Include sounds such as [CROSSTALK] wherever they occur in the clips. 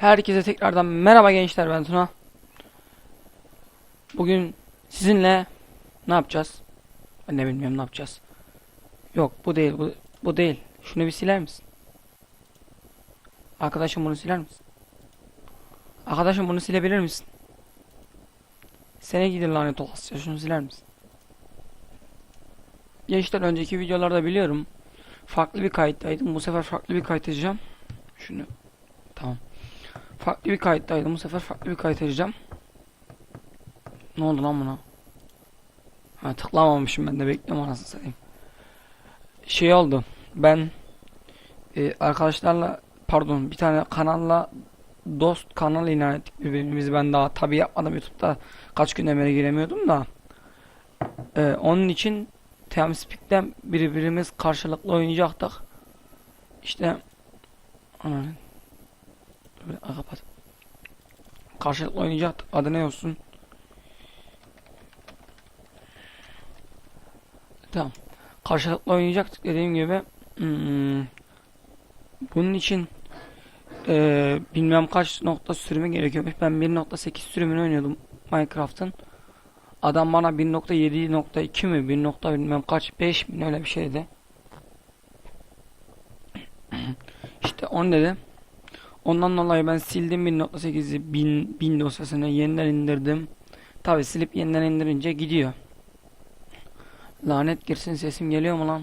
Herkese tekrardan merhaba gençler ben Tuna. Bugün sizinle ne yapacağız? Ben de bilmiyorum ne yapacağız. Yok bu değil bu, bu değil. Şunu bir siler misin? Arkadaşım bunu siler misin? Arkadaşım bunu silebilir misin? Sene gidir lanet olası şunu siler misin? Gençler önceki videolarda biliyorum. Farklı bir kayıttaydım. Bu sefer farklı bir kayıt edeceğim. Şunu tamam. Farklı bir kayıttaydım. Bu sefer farklı bir kayıt edeceğim. Ne oldu lan buna? Ha tıklamamışım ben de bekliyorum anasını satayım. Şey oldu. Ben e, arkadaşlarla pardon bir tane kanalla dost kanal ilan ettik birbirimizi. Ben daha tabi yapmadım YouTube'da. Kaç günden beri giremiyordum da. E, onun için TeamSpeak'ten birbirimiz karşılıklı oynayacaktık. İşte ananın Böyle Aa, kapat. Karşılıklı oynayacaktık. Adı ne olsun? Tamam. Karşılıklı oynayacaktık dediğim gibi. Hmm, bunun için eee, bilmem kaç nokta sürümü gerekiyormuş. Ben 1.8 sürümünü oynuyordum Minecraft'ın. Adam bana 1.7.2 mi 1. nokta bilmem kaç 5 mi öyle bir şeydi. [CLEARS THROAT] İşte on dedi. Ondan dolayı ben sildim 1.8'i 1000 1000 dosyasını yeniden indirdim. Tabi silip yeniden indirince gidiyor. Lanet girsin sesim geliyor mu lan?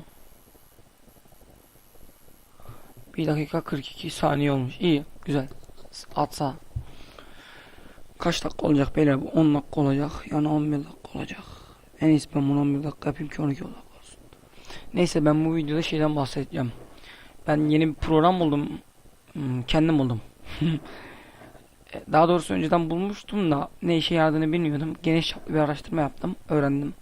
1 dakika 42 saniye olmuş. İyi, güzel. Atsa. Kaç dakika olacak beyler? Bu 10 dakika olacak. Yani 11 dakika olacak. En iyisi ben bunu 11 dakika yapayım ki 12 dakika olsun. Neyse ben bu videoda şeyden bahsedeceğim. Ben yeni bir program buldum. Hmm, kendim buldum. [LAUGHS] Daha doğrusu önceden bulmuştum da ne işe yaradığını bilmiyordum. Geniş bir araştırma yaptım, öğrendim.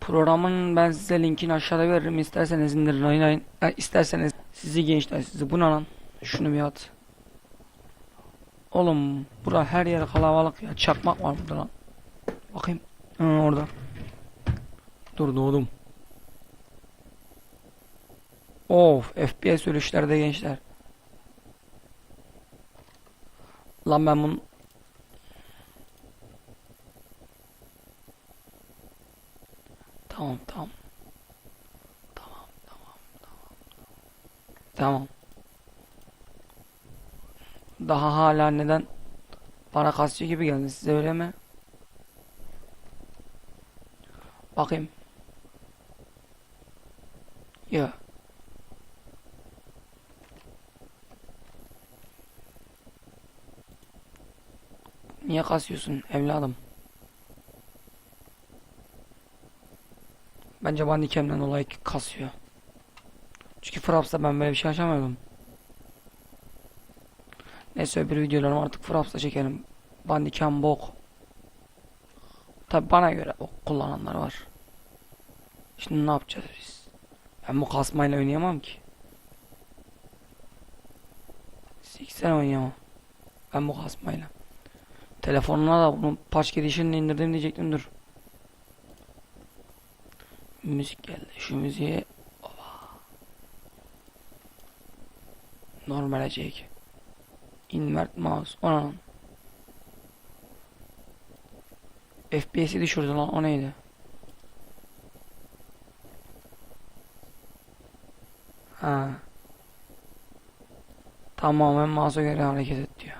Programın ben size linkini aşağıda veririm. İsterseniz indirin, oynayın. E, isterseniz sizi gençler sizi buna lan. Şunu bir at. Oğlum bura her yer kalabalık ya. Çakmak var burada lan. Bakayım. Hı, orada. Dur doğdum. Of FPS sürüşlerde gençler. Lan ben bunu Tamam tamam. Tamam tamam tamam. Tamam. Daha hala neden bana kasıyor gibi geldi size öyle mi? Bakayım. Ya. Niye kasıyorsun evladım? Bence Bandicam'den dolayı kasıyor. Çünkü Fraps'ta ben böyle bir şey yaşamıyordum. Neyse öbür videolarımı artık Fraps'ta çekelim. Bandicam bok. Tabi bana göre o kullananlar var. Şimdi ne yapacağız biz? Ben bu kasmayla oynayamam ki. 80 oynayamam. Ben bu kasmayla. Telefonuna da bunun patch girişini indirdim diyecektim dur. Müzik geldi. Şu müziğe Oba. Normale çek. Invert mouse. Ona. FPS'i düşürdü lan o neydi? Ha. Tamamen mouse'a göre hareket et diyor.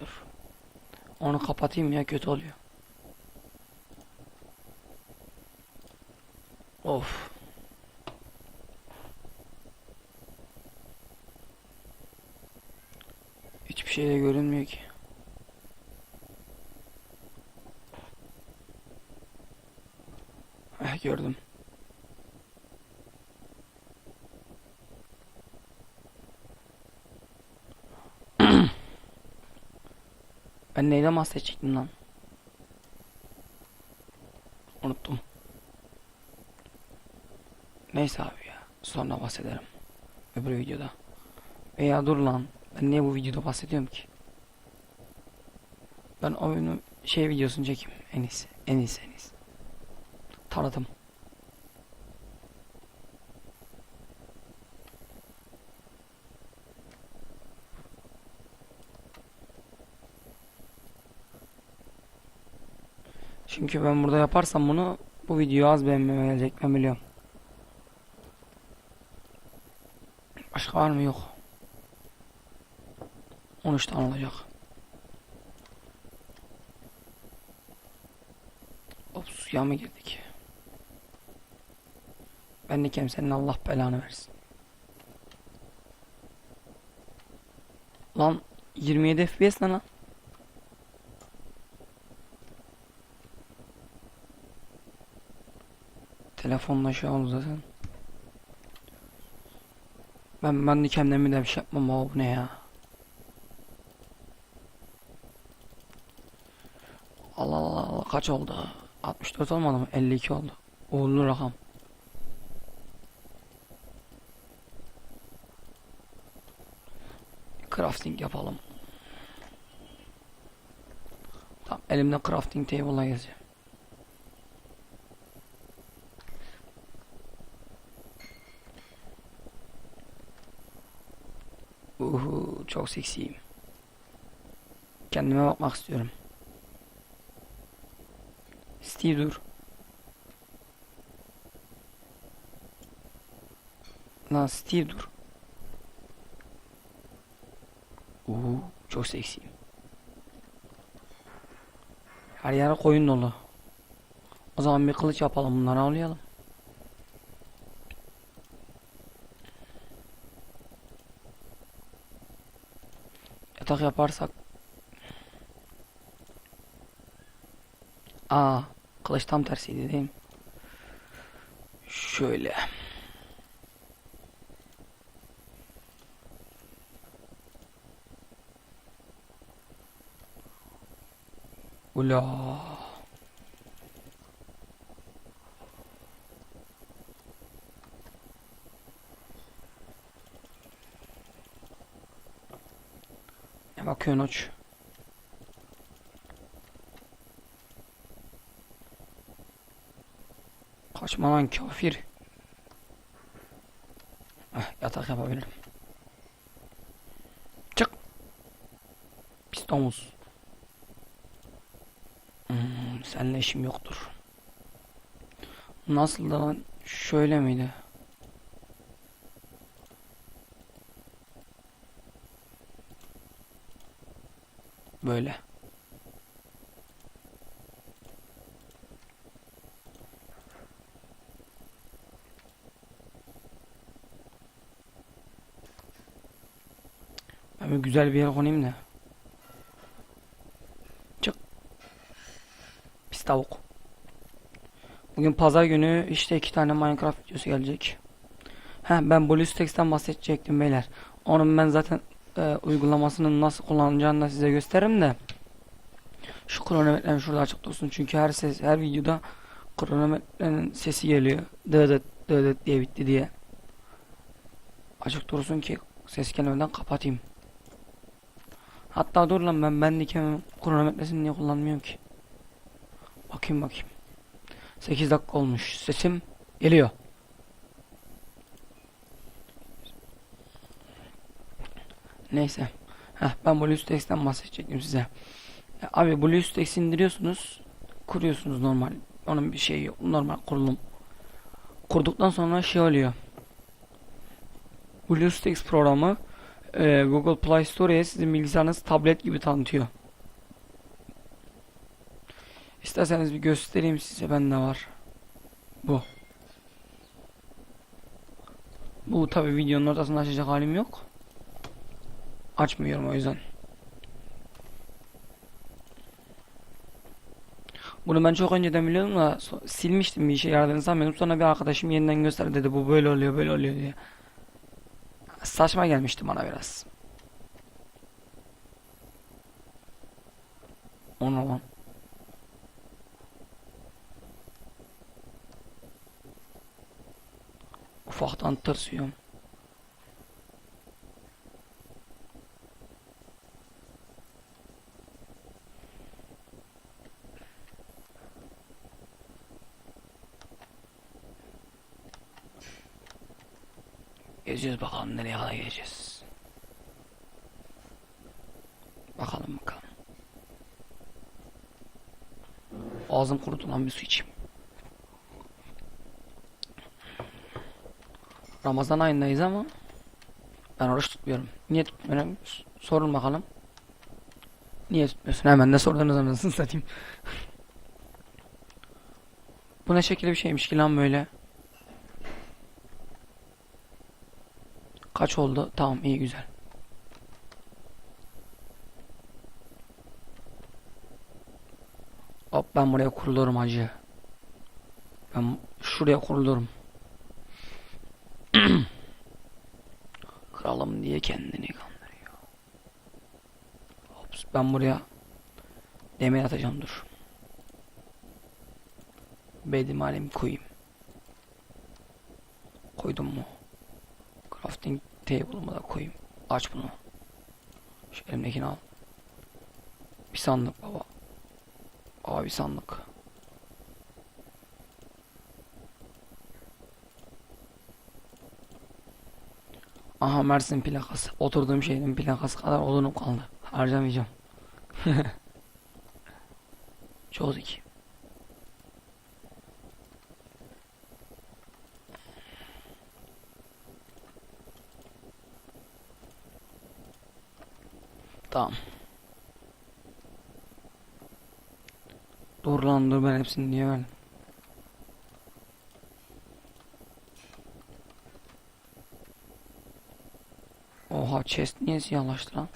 Dur. Onu kapatayım ya kötü oluyor. Of. Hiçbir şey de görünmüyor ki. Eh gördüm. Ben neyden bahsedecektim lan? Unuttum. Neyse abi ya. Sonra bahsederim. Öbür videoda. Veya dur lan. Ben niye bu videoda bahsediyorum ki? Ben oyunu şey videosunu çekeyim. En iyisi. En iyisi en iyisi. tanıtım. Çünkü ben burada yaparsam bunu bu video az beğenmeme ben biliyorum. Başka var mı? Yok. 13 tane olacak. Hop suya mı girdik? Ben de kem senin Allah belanı versin. Lan 27 FPS ne lan? Telefonla şey oldu zaten. Ben ben de kendime de bir şey yapmam bu ne ya? Allah Allah Allah kaç oldu? 64 olmadı mı? 52 oldu. Uğurlu rakam. Crafting yapalım. Tamam elimde crafting table'la gezeceğim. Uhu çok seksiyim. Kendime bakmak istiyorum. Steve dur. Lan Steve dur. Uhu çok seksiyim. Her yere koyun dolu. O zaman bir kılıç yapalım bunları avlayalım. Yatak yaparsak Aa, kılıç tam tersiydi değil mi? Şöyle. Ula. Bakıyorsun uç? Kaçma lan kafir. Heh, yatak yapabilirim. Çık. Pis domuz. Hmm, seninle işim yoktur. Nasıl da lan? Şöyle miydi? Böyle. Ben bir güzel bir yere konayım da. Çık. Pis tavuk. Bugün pazar günü işte iki tane Minecraft videosu gelecek. He ben BlueStacks'ten bahsedecektim beyler. Onun ben zaten e, uygulamasının nasıl kullanılacağını da size gösteririm de. Şu kronometrenin şurada açık dursun çünkü her ses her videoda kronometrenin sesi geliyor. Dıdıt dıdıt diye bitti diye. Açık dursun ki ses gelmeden kapatayım. Hatta dur lan ben bendeki kronometresini niye kullanmıyorum ki? Bakayım bakayım. 8 dakika olmuş. Sesim geliyor. Neyse. Heh, ben BlueStacks'ten bahsedecektim size. Ya, abi BlueStacks indiriyorsunuz. Kuruyorsunuz normal. Onun bir şeyi yok. Normal kurulum. Kurduktan sonra şey oluyor. BlueStacks programı e, Google Play Store'ya sizin bilgisayarınız tablet gibi tanıtıyor. İsterseniz bir göstereyim size bende var. Bu. Bu tabi videonun ortasında açacak halim yok. Açmıyorum o yüzden. Bunu ben çok önceden biliyordum da silmiştim bir işe yaradığını sanmıyordum. Sonra bir arkadaşım yeniden gösterdi dedi bu böyle oluyor böyle oluyor diye. Saçma gelmişti bana biraz. Onu lan. Ufaktan tırsıyorum. Geziyoruz bakalım nereye kadar geleceğiz. Bakalım bakalım. Ağzım kurudu lan bir su içeyim. Ramazan ayındayız ama ben oruç tutmuyorum. Niye tutmuyorum? Sorun bakalım. Niye tutmuyorsun? Hemen de sordunuz anasını satayım. [LAUGHS] Bu ne şekilde bir şeymiş ki lan böyle. Kaç oldu? Tamam iyi güzel. Hop ben buraya kurulurum hacı. Ben şuraya kurulurum. [CLEARS THROAT] Kralım diye kendini kandırıyor. Hops ben buraya demir atacağım dur. Bedim alemi koyayım. Koydum mu? Crafting table'ımı da koyayım. Aç bunu. Şu elimdekini al. Bir sandık baba. Bir sandık. Aha Mersin plakası. Oturduğum şeyin plakası kadar odunum kaldı. Harcamayacağım. [LAUGHS] Çok zeki. Tamam. Dur lan dur ben hepsini niye verdim? Oha chest niye siyahlaştı lan?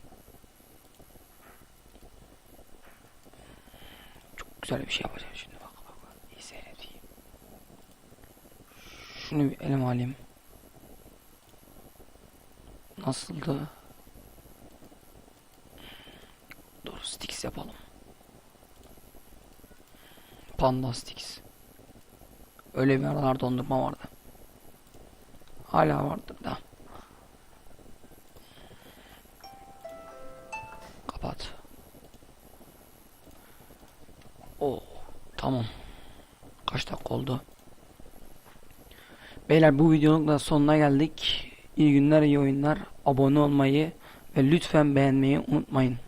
Çok güzel bir şey yapacağım şimdi bak bak bak. İyi seyredeyim. Şunu bir elime alayım. Nasıldı? Sticks yapalım. Panda sticks. Öyle bir aralar dondurma vardı. Hala vardır da. Kapat. Oh, tamam. Kaç dakika oldu? Beyler bu videonun da sonuna geldik. İyi günler, iyi oyunlar. Abone olmayı ve lütfen beğenmeyi unutmayın.